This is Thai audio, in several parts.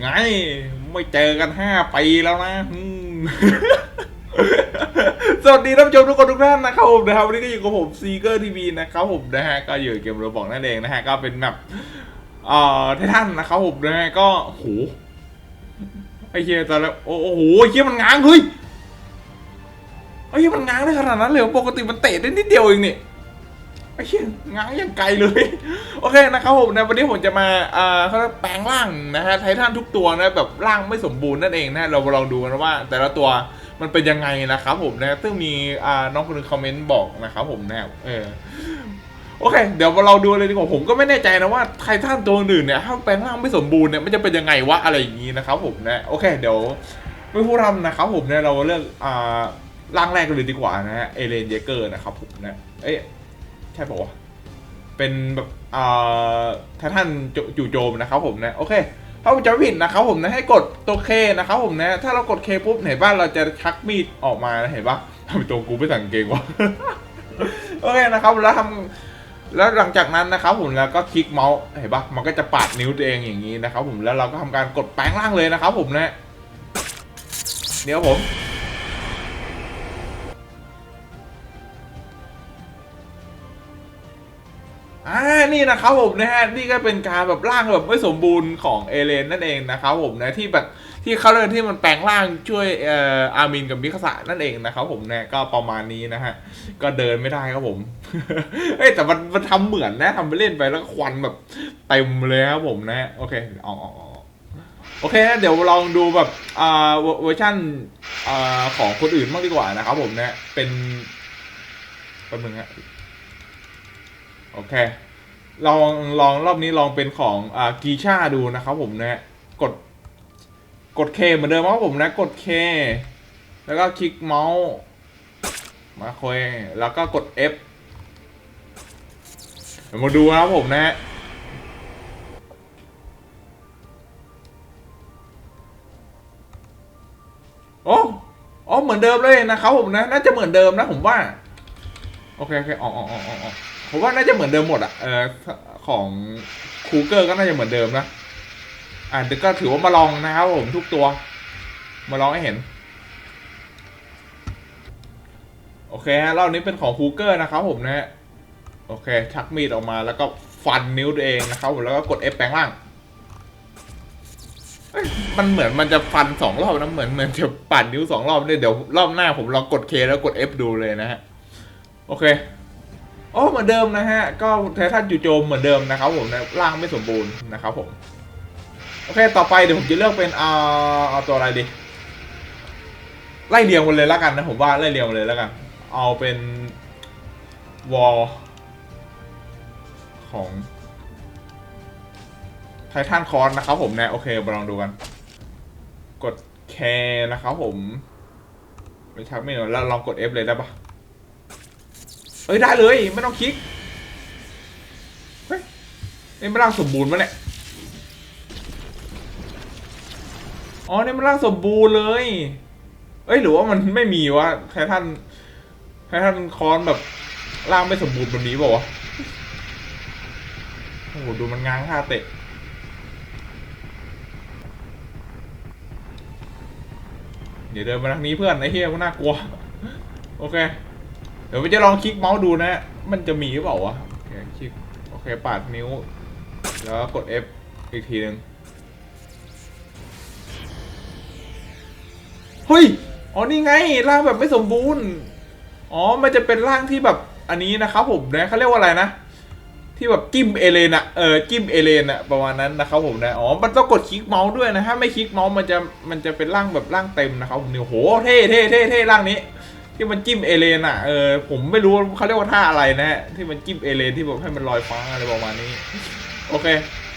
ไง ไม่เจอกันห้าปีแล้วนะสวัสดีท่านผู้ชมทุกคนทุกท่านนะครับผมนะครับวันนี้ก็อยู่กับผมซีเกอร์ทีวีนะครับผมนะฮะก็อยู่เกมโรบอกนั่นเองนะฮะก็เป็นแบบเอ่อททันนะครับผมนะฮะก็โหไอ้เหี้ยตอนแรกโอ้โอ้โหไอ้เหี้ยมันง้างเฮ้ยไอ้เหี้ยมันง้างได้ขนาดนั้นเลยปกติมันเตะได้นิดเดียวเองเนี่ย ไอ้เหี้ยง้างย่างไกลเลย โอเคนะครับผมในวันนี้ผมจะมาอ่าเขาเรียกแปลงร่างนะฮะไททันทุกตัวนะแบบร่างไม่สมบูรณ์นั่นเองนะเราลองดูกันว่า แต่ละตัวมันเป็นยังไงนะครับผมนะซึ่งมีอ่าน้องคนหนึงคอมเมนต์บอกนะครับผมนะเออโอเค เดี๋ยวมาเราดูเลยดีกว่าผมก็ไม่แน่ใจนะว่าไททันตัวอื่นเนี่ยถ้าแปลงร่างไม่สมบูรณ์เนี่ยมันจะเป็นยังไงวะอะไรอย่างนี้นะครับผมนะโอเค เดี๋ยวไม่พูดรำนะครับผมเนี่ยเราเลือกอ่าร่างแรกกันเลยดีกว่านะฮะเอเลนเยเกอร์นะครับผมนะเอ้ย ใช่ปะวะเป็นแบบอ่าไททันจู่โจมนะครับผมนะ โอเค ถ้าผมจะไม่ผิดนะครับผมนะให้กดตัวเคนะครับผมนะ ถ้าเรากดเคปุ๊บเห็นป่ะเราจะชักมีดออกมาเห็นป่ะทำไมตัวกูไม่สังเกตวะโอเคนะครับแล้วทำแล้วหลังจากนั้นนะครับผมแล้วก็คลิกเมาส์เห็นป่ะมันก็จะปาดนิ้วตัวเองอย่างนี้นะครับผมแล้วเราก็ทำการกดแปลงร่างเลยนะครับผมนะเดี๋ยวผม นี่นะครับผมนะฮะนี่ก็เป็นการแบบร่างแบบไม่สมบูรณ์ของเอเลนนั่นเองนะครับผมนะที่แบบที่เขาเรียกที่มันแปลงร่างช่วยเอ่ออามินกับมิคาสะนั่นเองนะครับผมนะก็ประมาณนี้นะฮะก็เดินไม่ได้ครับผมเอ้แต่มันมันทำเหมือนนะทำไปเล่นไปแล้วควันแบบเต็มเลยครับผมนะโอเคอาเอโอเคนะเดี๋ยวลองดูแบบอ่าเวอร์เวอร์ชันอ่าของคนอื่นบ้างดีกว่านะครับผมนะเป็นแป๊บนึงฮะโอเค ลองลองรอบนี้ลองเป็นของอ่ากีชาดูนะครับผมนะกดกดเคเหมือนเดิมครับผมนะกดเคแล้วก็คลิกเมาส์มาคุยแล้วก็กด F เดี๋ยวมาดูนะครับผมนะโอ้อ๋อเหมือนเดิมเลยนะครับผมนะ น่าจะเหมือนเดิมนะผมว่า โอเคโอเคออกออกออกออกออก ผมว่าน่าจะเหมือนเดิมหมดอะเออของคูเกอร์ก็น่าจะเหมือนเดิมนะอ่าเดี๋ยวก็ถือว่ามาลองนะครับผมทุกตัว มาลองให้เห็น โอเคฮะรอบนี้เป็นของคูเกอร์นะครับผมนะฮะโอเค ชักมีดออกมาแล้วก็ฟันนิ้วตัวเองนะครับผมแล้วก็กด F แปลงร่างมันเหมือนมันจะฟันสองรอบนะเหมือนเหมือนจะปั่นนิ้วสองรอบเนี่ยเดี๋ยวรอบหน้าผมลองกด K แล้วกด F ดูเลยนะฮะ โอเค โอ้เหมือนเดิมนะฮะ ก็ไททันจู่โจมเหมือนเดิมนะครับผมนะร่างไม่สมบูรณ์นะครับผม โอเค ต่อไปเดี๋ยวผมจะเลือกเป็นเอาเอาตัวอะไรดี ไล่เรียงกันเลยแล้วกันนะผมว่าไล่เรียงกันเลยแล้วกัน เอาเป็นวอลของไททันคอนนะครับผมนะโอเคมาลองดูกัน กดแคนะครับผมไม่ชักไม่หนอยแล้วลองกด F เลยได้ปะ เอ้ยได้เลยไม่ต้องคลิกเฮ้ยนี่มันร่างสมบูรณ์ปะเนี่ยอ๋อนี่มันร่างสมบูรณ์เลย เอ้ยหรือว่ามันไม่มีวะไททันไททันคอนแบบร่างไม่สมบูรณ์แบบนี้เปล่าวะโอ้โหดูมันง้างท่าเตะเดี๋ยวเดินมาทางนี้เพื่อนไอ้เฮียก็น่ากลัว โอเค เดี๋ยวจะลองคลิกเมาส์ดูนะ มันจะมีหรือเปล่าวะโอเคคลิกโอเคปาดนิ้ว แล้วกด F อีกทีหนึ่งเฮ้ย อ๋อนี่ไงร่างแบบไม่สมบูรณ์ อ๋อ มันจะเป็นร่างที่แบบอันนี้นะครับผมนะเขาเรียกว่าอะไรนะ ที่แบบจิ้มเอเลนอะเออจิ้มเอเลนอะประมาณนั้นนะครับผมนะ อ๋อ มันต้องกดคลิกเมาส์ด้วยนะ ถ้าไม่คลิกเมาส์มันจะมันจะเป็นร่างแบบร่างเต็มนะครับผมนี่โอ้โห เท่เท่เท่เท่ร่างนี้ ที่มันจิ้มเอเลนอะเออผมไม่รู้เขาเรียกว่าท่าอะไรนะฮะที่มันจิ้มเอเลนที่แบบให้มันลอยฟ้าอะไรประมาณนี้ โอเค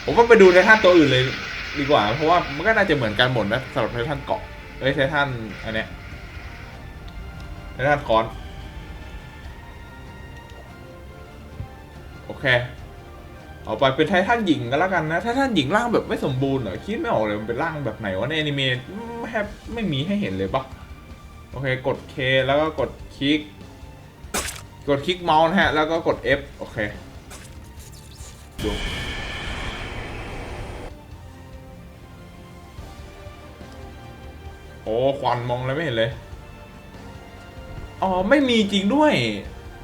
ผมก็ไปดูไททันตัวอื่นเลยดีกว่า เพราะว่ามันก็น่าจะเหมือนกันหมดนะสำหรับไททันเกาะเอ้ยไททันอันเนี้ยไททันคอนโอเคเอาไปเป็นไททันหญิงกันแล้วกันนะไททันหญิงร่างแบบไม่สมบูรณ์เหรอคิดไม่ออกเลยมันเป็นร่างแบบไหนวะในอนิเมะแทบไม่มีให้เห็นเลยปะ โอเค กด K แล้วก็กดคลิก กดคลิกเมาส์นะฮะ แล้วก็กด F โอเค ดูโอ้ควันมองอะไรไม่เห็นเลย อ๋อ ไม่มีจริงด้วย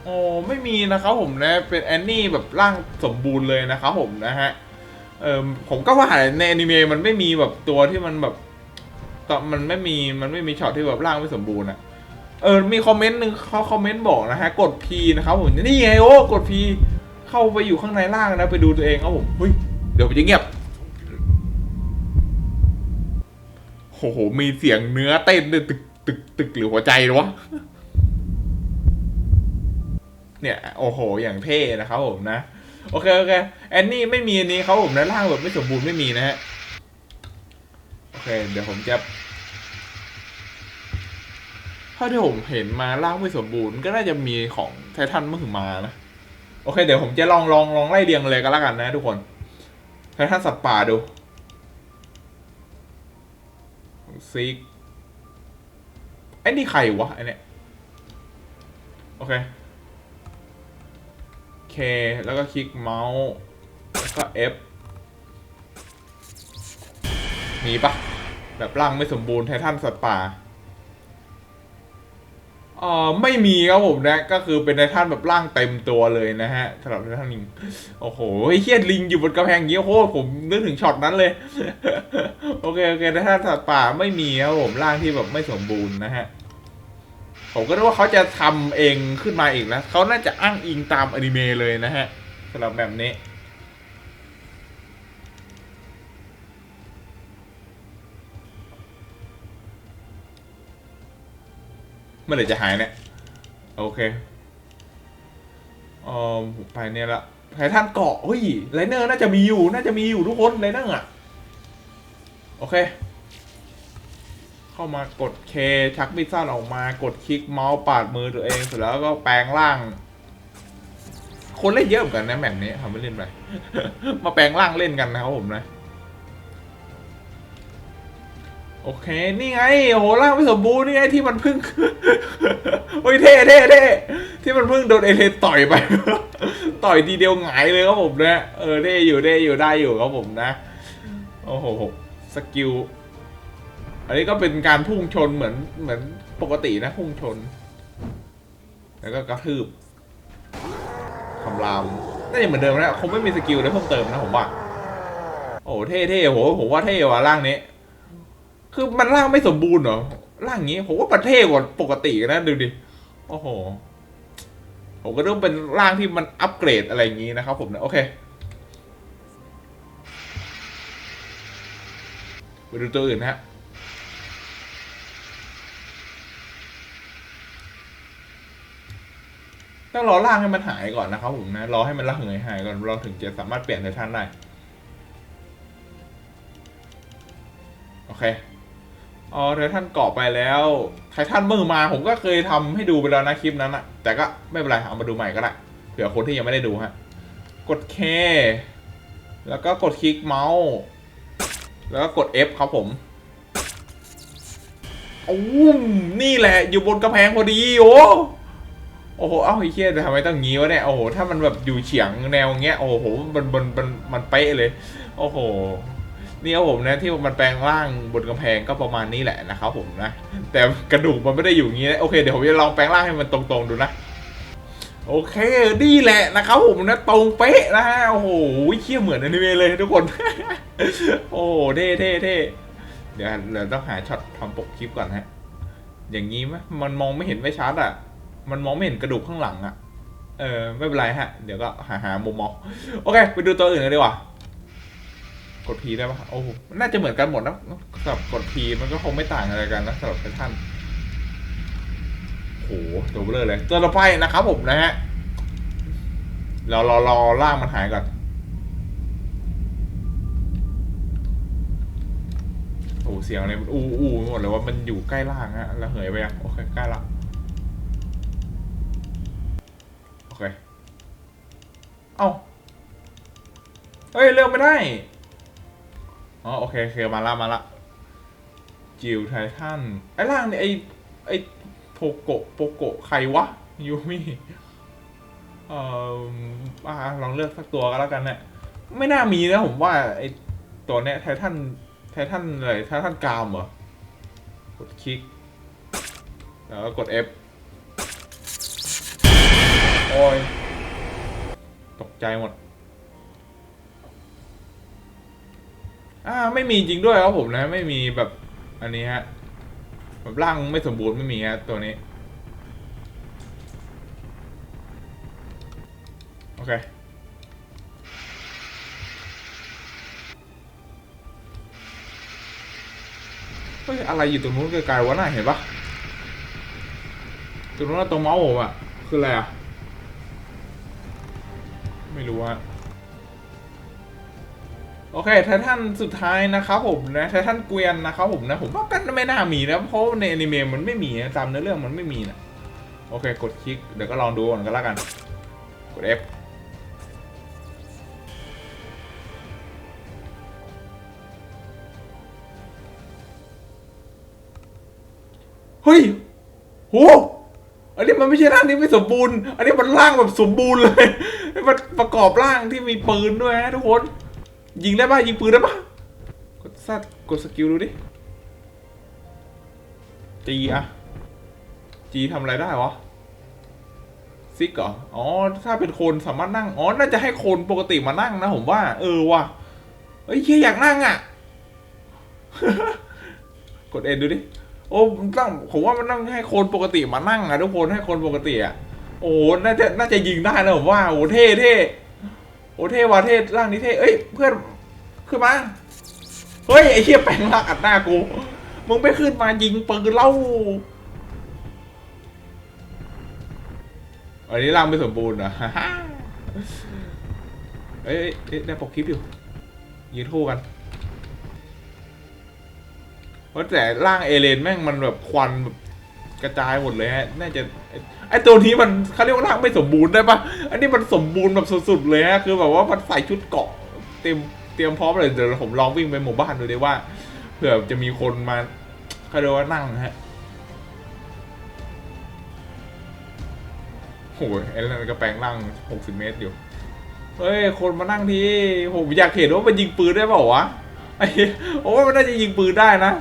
อ๋อ ไม่มีนะครับผมนะ เป็นแอนนี่แบบร่างสมบูรณ์เลยนะครับผมนะฮะ เออผมก็ว่าในอนิเมะมันไม่มีแบบตัวที่มันแบบ ตอนมันไม่มีมันไม่มีช็อตที่แบบร่างไม่สมบูรณ์อะเออมีคอมเมนต์หนึ่งเขาคอมเมนต์บอกนะฮะ กด P นะครับผมนี่ไงโอ้กด P เข้าไปอยู่ข้างในล่างนะไปดูตัวเองครับผมเฮ้ยเดี๋ยวมันจะเงียบโอ้โหมีเสียงเนื้อเต้นตึกตึกตึกหรือหัวใจหรอวะเนี่ยโอ้โห อย่างเท่นะครับผมนะ โอเค โอเค แอนนี่ไม่มีอันนี้เขาผมนะร่างแบบไม่สมบูรณ์ไม่มีนะฮะ เค เดี๋ยวผมจะเท่าที่ผมเห็นมาร่างไม่สมบูรณ์ก็น่าจะมีของไททันเมื่อถึงมานะ โอเค เดี๋ยวผมจะลองลองลองไล่เรียงเลยก็แล้วกันนะทุกคนไททันสัตว์ป่าดูซิกไอ้นี่ใครวะไอ้นี่โอเค K แล้วก็คลิกเมาส์แล้วก็ F มีปะ แบบร่างไม่สมบูรณ์ไททันสัตว์ป่าเอ่อไม่มีครับผมนะ ก็คือเป็นไททันแบบร่างเต็มตัวเลยนะฮะสำหรับไททันลิง โอ้โหเฮียลิงอยู่บนกระแพงอย่างเงี้ยโอ้โหผมนึกถึงช็อตนั้นเลย โอเคโอเคไททันสัตว์ป่าไม่มีครับผมร่างที่แบบไม่สมบูรณ์นะฮะ ผมก็นึกว่าเขาจะทำเองขึ้นมาอีกนะเขาน่าจะอ้างอิงตามอนิเมะเลยนะฮะสำหรับแบบนี้ เมื่อไหร่จะหายเนี่ย โอเคเออไปเนี่ยละไททันเกาะเฮ้ยไลเนอร์น่าจะมีอยู่ น่าจะมีอยู่ทุกคนไลเนอร์อะ โอเค เข้ามากดเคชักมิดสั้นออกมากดคลิกเมาส์ปาดมือตัวเองเสร็จแล้วก็แปลงร่าง คนเล่นเยอะเหมือนกันนะแบบนี้ทำไม่เล่นไป มาแปลงร่างเล่นกันนะครับผมนะ โอเค นี่ไง โอ้โหร่างไม่สมบูรณ์นี่ไงที่มันพึ่ง โอ้ยเท่เท่เท่ที่มันพิ่งโดนเอเลต่อยไป ต่อยทีเดียวหงายเลยครับผมนะเออเท่อยู่เท่อยู่ได้อยู่ครับผมนะ โอ้โห สกิล อันนี้ก็เป็นการพุ่งชนเหมือนเหมือนปกตินะพุ่งชน แล้วก็กระทืบคำรามน่าจะเหมือนเดิมนะคงไม่มีสกิลอะไรเพิ่มเติมนะผมว่า โอ้เท่เท่โหผมว่าเท่ว่ะร่างนี้ คือมันร่างไม่สมบูรณ์เหรอร่างนี้ผมว่ามันเท่กว่าปกตินะดูดิโอ้โหผมก็ต้องเป็นร่างที่มันอัปเกรดอะไรอย่างนี้นะครับผมนะโอเคไปดูตัวอื่นนะฮะต้องรอร่างให้มันหายก่อนนะครับผมนะ รอให้มันระเหยหายก่อนเราถึงจะสามารถเปลี่ยนไททันได้ โอเค อ๋อไททันเกาะไปแล้วไททันมือมาผมก็เคยทำให้ดูไปแล้วนะคลิปนั้นอะแต่ก็ไม่เป็นไรเอามาดูใหม่ก็ได้เผื่อคนที่ยังไม่ได้ดูฮะ กด K แล้วก็กดคลิกเมาส์ แล้วก็กด F ครับผมอู้มนี่แหละอยู่บนกระแพงพอดีโอ้โอ้โหเอ้าไอ้เหี้ยทำไมต้องงี้วะเนี่ยโอ้โหถ้ามันแบบอยู่เฉียงแนวเงี้ยโอ้โหมันมันมันมันเป๊ะเลย โอ้โห นี่ครับผมนะที่มันแปลงร่างบนกำแพงก็ประมาณนี้แหละนะครับผมนะ แต่กระดูกมันไม่ได้อยู่อย่างงี้นะโอเคเดี๋ยวผมจะลองแปลงร่างให้มันตรงๆดูนะ โอเคนี่แหละนะครับผมนะตรงเป๊ะนะฮะโอ้โหเชี่ยเหมือนอนิเมะเลยทุกคน โอ้โหเท่เท่เท่เดี๋ยวเดี๋ยวต้องหาช็อตทำปกคลิปก่อนฮะ อย่างงี้ไหมมันมองไม่เห็นไม่ชัดอะ มันมองไม่เห็นกระดูกข้างหลังอะ่ะ เออไม่เป็นไรฮะ เดี๋ยวก็หาหามุมมอง โอเค ไปดูตัวอื่นกันดีกว่า กด P ได้ปะโอ้โหน่าจะเหมือนกันหมดนะสำหรับกด P มันก็คงไม่ต่างอะไรกันนะสำหรับไททันโหตัวเบลอเลยตัวต่อไปนะครับผมนะฮะเรารอรอล่างมันหายก่อนโอ้เสียงอะไรมันอู้อู้หมดเลยว่ามันอยู่ใกล้ล่างฮะแล้วเหยไปอะโอเคใกล้ละโอเค เอ้าเฮ้ย เลือกไม่ได้ อ๋อโอเคโอเคมาละมาละจิวไททันไอ้ล่างเนี่ยไอ้ไอ้โปโกะโปโกะใครวะยูมิเอ่ออ่าลองเลือกสักตัวก็แล้วกันเนี่ยไม่น่ามีนะผมว่าไอ้ตัวเนี้ยไททันไททันอะไรไททันกามเหรอกดคลิกแล้วก็กด F โอ้ย ตกใจหมด อ่าไม่มีจริงด้วยครับผมนะ ไม่มีแบบอันนี้ฮะแบบร่างไม่สมบูรณ์ไม่มีฮะตัวนี้ โอเคเฮ้ยอะไรอยู่ตรงนู้นไกลๆวะน่ะเห็นปะตรงนู้นนตรงเมาส์ผมอะคืออะไรอะไม่รู้อะ โอเคไททันสุดท้ายนะครับผมนะไททันเกวียนนะครับผมนะผมว่ากันไม่น่ามีนะเพราะในอนิเมะมันไม่มีนะตามเนื้อเรื่องมันไม่มีนะโอเค กดคลิกเดี๋ยวก็ลองดูก่อนก็แล้วกัน กด F เฮ้ยโหอันนี้มันไม่ใช่ร่างที่ไม่สมบูรณ์ อันนี้มันร่างแบบสมบูรณ์เลย มันประกอบร่างที่มีปืนด้วยฮะทุกคน ยิงได้ปะยิงปืนได้ปะกดซัดกดสกิลดูดิจีอะจีทำอะไรได้วะซิกเหรออ๋อ ถ้าเป็นคนสามารถนั่ง อ๋อ น่าจะให้คนปกติมานั่งนะผมว่า เออว่ะเฮ้ยเฮียอยากนั่งอะ กดเอ็นดูดิ โอ้ต้งผมว่ามันต้องให้คนปกติมานั่งอะทุกคนให้คนปกติอะโอ้ น่าจะ น่าจะยิงได้นะผมว่า โอ้ เท่เท่ โอ้เทว่ะเท่ร่างนี้เทเอ้ยเพื่อนขึ้นมา เฮ้ย ไอ้เหี้ยแปลงร่างอัดหน้ากู มึงไม่ขึ้นมายิงปืนเล่าอันนี้ร่างไม่สมบูรณ์เหรอฮ่าฮ่าเอ้ยเอ้ยเอ้ยได้ปกคลิปอยู่ ยืนคู่กันเพราะแต่ร่างเอเลนแม่งมันแบบควันแบบ กระจายหมดเลยฮะ น่าจะไอตัวนี้มันเขาเรียกว่าร่างไม่สมบูรณ์ได้ปะอันนี้มันสมบูรณ์แบบสุดๆเลยฮะ คือแบบว่ามันใส่ชุดเกาะเตรียมเตรียมพร้อมเลย เดี๋ยวผมลองวิ่งไปหมู่บ้านดูดิว่าเผื่อจะมีคนมาเขาเรียกว่านั่งฮะโอ้ยไอ้นั่นก็แปลงร่างหกสิบเมตรอยู่ เฮ้ย คนมานั่งทีผมอยากเห็นว่ามันยิงปืนได้เปล่าวะไอ้ผมว่ามันน่าจะยิงปืนได้นะ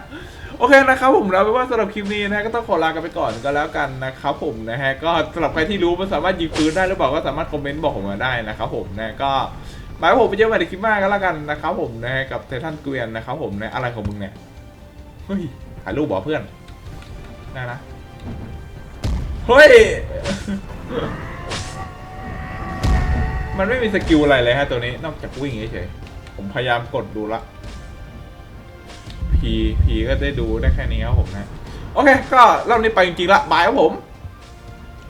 โอเคนะครับผมแล้วเป็นว่าสำหรับคลิปนี้นะฮะก็ต้องขอลากันไปก่อนก็แล้วกันนะครับผมนะฮะก็สำหรับใครที่รู้มันสามารถยิงปืนได้หรือเปล่าก็สามารถคอมเมนต์บอกผมมาได้นะครับผมนะก็หมายผมไปเจอกันในคลิปหน้าก็แล้วกันนะครับผมนะฮะกับเททันเกวียนนะครับผมนะอะไรของมึงเนี่ยเฮ้ยถ่ายรูปบอกเพื่อนได้นะเฮ้ยมันไม่มีสกิลอะไรเลยฮะตัวนี้นอกจากวิ่งเฉยๆผมพยายามกดดูละ พีพีก็ได้ดูได้แค่นี้ครับผมนะ โอเค ก็เรอบนี้ไปจริงๆละบายครับผม